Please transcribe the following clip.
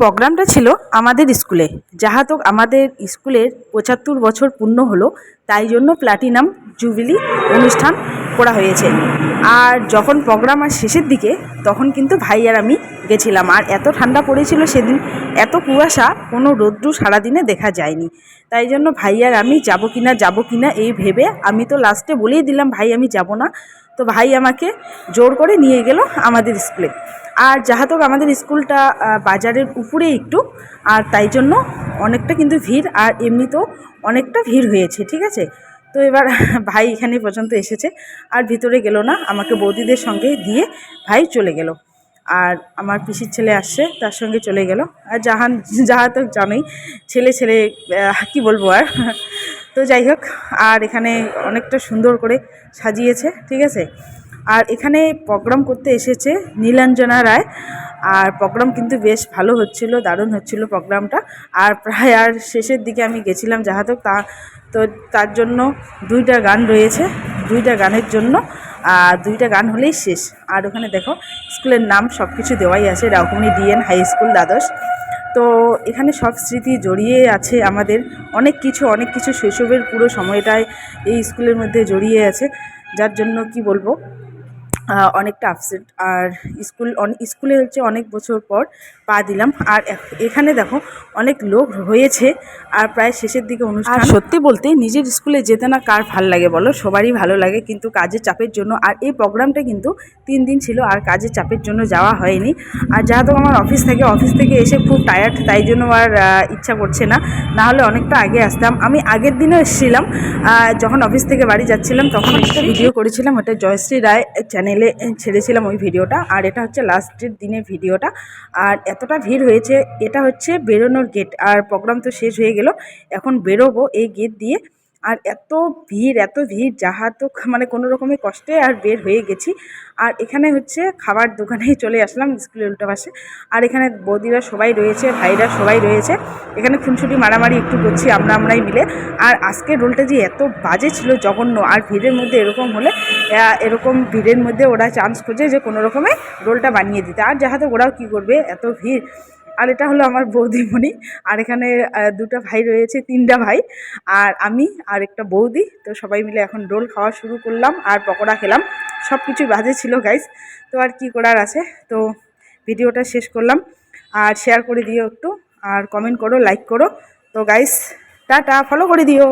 প্রোগ্রামটা ছিল আমাদের স্কুলে। যাহাতক আমাদের স্কুলের পঁচাত্তর বছর পূর্ণ হলো, তাই জন্য প্লাটিনাম জুবিলি অনুষ্ঠান করা হয়েছে। আর যখন প্রোগ্রাম আর শেষের দিকে, তখন কিন্তু ভাই আর আমি গেছিলাম। আর এত ঠান্ডা পড়েছিল সেদিন, এত কুয়াশা, কোনো রৌদ্র সারাদিনে দেখা যায়নি। তাই জন্য ভাই আর আমি যাব কি না যাব কি না এই ভেবে আমি তো লাস্টে বলেই দিলাম, ভাই, আমি যাব না। তো ভাই আমাকে জোর করে নিয়ে গেল আমাদের স্কুলে। আর যাহাতক আমাদের স্কুলটা বাজারের উপরে একটু, আর তাই জন্য অনেকটা কিন্তু ভিড়, আর এমনিতেও অনেকটা ভিড় হয়েছে, ঠিক আছে? তো এবার ভাই এখানে পর্যন্ত এসেছে, আর ভিতরে গেল না, আমাকে বৌদিদের সঙ্গে দিয়ে ভাই চলে গেল। আর আমার পিসির ছেলে আসছে, তার সঙ্গে চলে গেল। আর জাহান যাহা জানোই, ছেলে ছেলে কি বলব আর? তো যাই হোক, আর এখানে অনেকটা সুন্দর করে সাজিয়েছে, ঠিক আছে? আর এখানে প্রোগ্রাম করতে এসেছে নীলাঞ্জনা রায়, আর প্রোগ্রাম কিন্তু বেশ ভালো হচ্ছিল, দারুণ হচ্ছিল প্রোগ্রামটা আর প্রায় আর শেষের দিকে আমি গেছিলাম যাহাতক, তা তো তার জন্য দুইটা গান রয়েছে, দুইটা গানের জন্য, আর দুইটা গান হলেই শেষ। আর ওখানে দেখো, স্কুলের নাম সব কিছু দেওয়াই আছে রাউকুনি ডিএন হাই স্কুল দ্বাদশ। তো এখানে সব স্মৃতি জড়িয়ে আছে আমাদের। অনেক কিছু অনেক কিছু শৈশবের পুরো সময়টায় এই স্কুলের মধ্যে জড়িয়ে আছে। যার জন্য কি বলব? অনেকটা আপসেট আর স্কুল স্কুলে হচ্ছে অনেক বছর পর পা দিলাম। আর এখানে দেখো অনেক লোক হয়েছে। আর প্রায় শেষের দিকে অনুষ্ঠান। আর সত্যি বলতে নিজের স্কুলে যেতে না কার ভালো লাগে বলো? সবারই ভালো লাগে। কিন্তু কাজের চাপের জন্য আর এই প্রোগ্রামটা কিন্তু তিন দিন ছিল আর কাজের চাপের জন্য যাওয়া হয়নি। আর যেহেতু আমার অফিস থেকে অফিস থেকে এসে খুব টায়ার্ড তাই জন্য আর ইচ্ছা করছে না। না হলে অনেকটা আগে আসতাম। আমি আগের দিনও এসেছিলাম। যখন অফিস থেকে বাড়ি যাচ্ছিলাম তখন একটা ভিডিও করেছিলাম। ওটা জয়শ্রী রায় চ্যানেলে ছেড়েছিলাম ওই ভিডিওটা। আর এটা হচ্ছে লাস্টের দিনের ভিডিওটা। আর এতটা ভিড় হয়েছে, এটা হচ্ছে বেরোনোর গেট আর প্রোগ্রাম তো শেষ হয়ে গেল, এখন বেরোবো এই গেট দিয়ে। আর এত ভিড় এত ভিড়, যাহা তো মানে কোনো রকমের কষ্টে আর বের হয়ে গেছি। আর এখানে হচ্ছে খাবার দোকানে চলে আসলাম স্কুলের উল্টো পাশে আর এখানে বৌদিরা সবাই রয়েছে, ভাইরা সবাই রয়েছে। এখানে খুনসুটি মারামারি একটু করছি আমরা, আমরাই মিলে। আর আজকের রোলটা যে এত বাজে ছিল, জঘন্য, আর ভিড়ের মধ্যে এরকম হলে এরকম ভিড়ের মধ্যে ওরা চান্স খোঁজে যে কোনো রকমে রোলটা বানিয়ে দিতে। আর যাহাতে ওরাও কী করবে? এত ভিড়। আর এটা হলো আমার বৌদিমণি। আর এখানে দুটো ভাই রয়েছে, তিনটা ভাই। আর আমি আর একটা বৌদি। তো সবাই মিলে এখন রোল খাওয়া শুরু করলাম আর পকোড়া খেলাম। সব কিছুই বাজে ছিল গাইস তো আর কি করার আছে? তো ভিডিওটা শেষ করলাম। আর শেয়ার করে দিও একটু। আর কমেন্ট করো লাইক করো। তো গাইস টাটা। ফলো করে দিও।